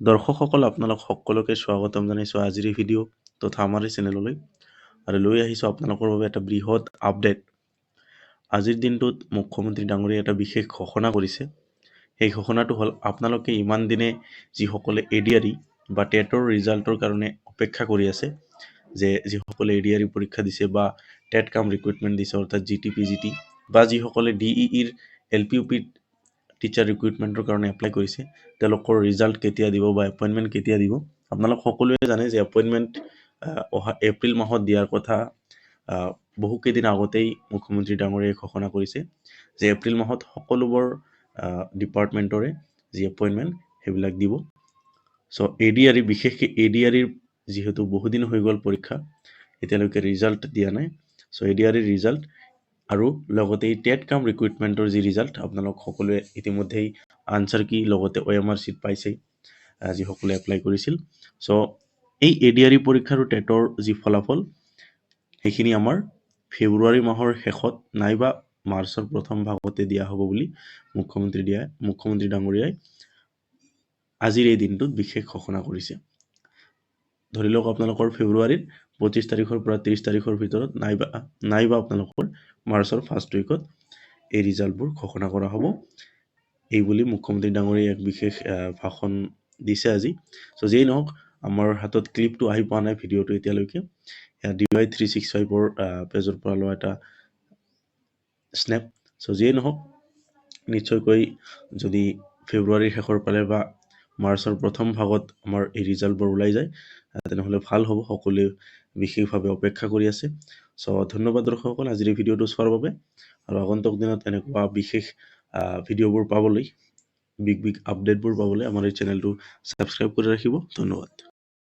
দৰ্শকসকল, আপোনালোক সকলোকে স্বাগতম জনাইছোঁ আজিৰ ভিডিঅ' তথা আমাৰ এই চেনেললৈ। আৰু লৈ আহিছোঁ আপোনালোকৰ বাবে এটা বৃহৎ আপডেট। আজিৰ দিনটোত মুখ্যমন্ত্ৰী ডাঙৰীয়াই এটা বিশেষ ঘোষণা কৰিছে। সেই ঘোষণাটো হ'ল, আপোনালোকে ইমান দিনে যিসকলে এ ডি আৰ ই বা টেটৰ ৰিজাল্টৰ কাৰণে অপেক্ষা কৰি আছে, যে যিসকলে এ ডি আৰ ই পৰীক্ষা দিছে বা টেট কাম ৰিক্ৰুইটমেণ্ট দিছে, অৰ্থাৎ G T P, G T, বা যিসকলে ডি ই ইৰ এল পি ইউ পিত টিচাৰ ৰিক্ৰুইটমেণ্টৰ কাৰণে এপ্লাই কৰিছে। তেওঁলোকৰ ৰিজাল্ট কেতিয়া দিব বা এপইণ্টমেণ্ট কেতিয়া দিব আপোনালোক সকলোৱে জানে যে এপইণ্টমেণ্ট অহা এপ্ৰিল মাহত দিয়াৰ কথা বহুকেইদিন আগতেই মুখ্যমন্ত্ৰী ডাঙৰীয়াই ঘোষণা কৰিছে যে এপ্ৰিল মাহত সকলোবোৰ ডিপাৰ্টমেণ্টৰে যি এপইণ্টমেণ্ট সেইবিলাক দিব। চ' এ ডি আৰ ই বিশেষকৈ এ ডি আৰ ইৰ যিহেতু বহুদিন হৈ গ'ল পৰীক্ষা এতিয়ালৈকে ৰিজাল্ট দিয়া নাই। চ' এ ডি আৰ ইৰ ৰিজাল্ট আৰু লগতে এই টেট কাম ৰিক্ৰুইটমেণ্টৰ যি ৰিজাল্ট আপোনালোক সকলোৱে ইতিমধ্যেই আনচাৰ কি লগতে অ' এম আৰ চিট পাইছেই যিসকলে এপ্লাই কৰিছিল। চ' এই এ ডি আৰ ই পৰীক্ষা আৰু টেটৰ যি ফলাফল সেইখিনি আমাৰ ফেব্ৰুৱাৰী মাহৰ শেষত নাইবা মাৰ্চৰ প্ৰথম ভাগতে দিয়া হ'ব বুলি মুখ্যমন্ত্ৰী দিয়া মুখ্যমন্ত্ৰী ডাঙৰীয়াই আজিৰ এই দিনটোত বিশেষ ঘোষণা কৰিছে। ধৰি লওক আপোনালোকৰ ফেব্ৰুৱাৰীৰ পঁচিছ তাৰিখৰ পৰা ত্ৰিছ তাৰিখৰ ভিতৰত নাইবা নাইবা আপোনালোকৰ মাৰ্চৰ ফাৰ্ষ্ট উইকত এই ৰিজাল্টবোৰ ঘোষণা কৰা হ'ব। এই বুলি মুখ্যমন্ত্ৰী ডাঙৰীয়াই এক বিশেষ ভাষণ দিছে আজি। চ' যিয়েই নহওক আমাৰ হাতত ক্লিপটো আহি পোৱা নাই ভিডিঅ'টো এতিয়ালৈকে। ডি ৱাই থ্ৰী ছিক্স ফাইভৰ পেজৰ পৰা লোৱা এটা স্নেপ চ' যিয়েই নহওক নিশ্চয়কৈ যদি ফেব্ৰুৱাৰীৰ শেষৰ ফালে বা মাৰ্চৰ প্ৰথম ভাগত আমাৰ এই ৰিজাল্টবোৰ ওলাই যায়। তেনেহ'লে ভালো হ'ব, সকলোৱে বিশেষভাৱে অপেক্ষা কৰি আছে। চ' ধন্যবাদ দৰ্শকসকল, আজিৰ এই ভিডিঅ'টো চোৱাৰ বাবে। আৰু আগন্তুক দিনত এনেকুৱা বিশেষ ভিডিঅ'বোৰ পাবলৈ, বিগ বিগ আপডেটবোৰ পাবলৈ আমাৰ এই চেনেলটো ছাবস্ক্ৰাইব কৰি ৰাখিব। ধন্যবাদ।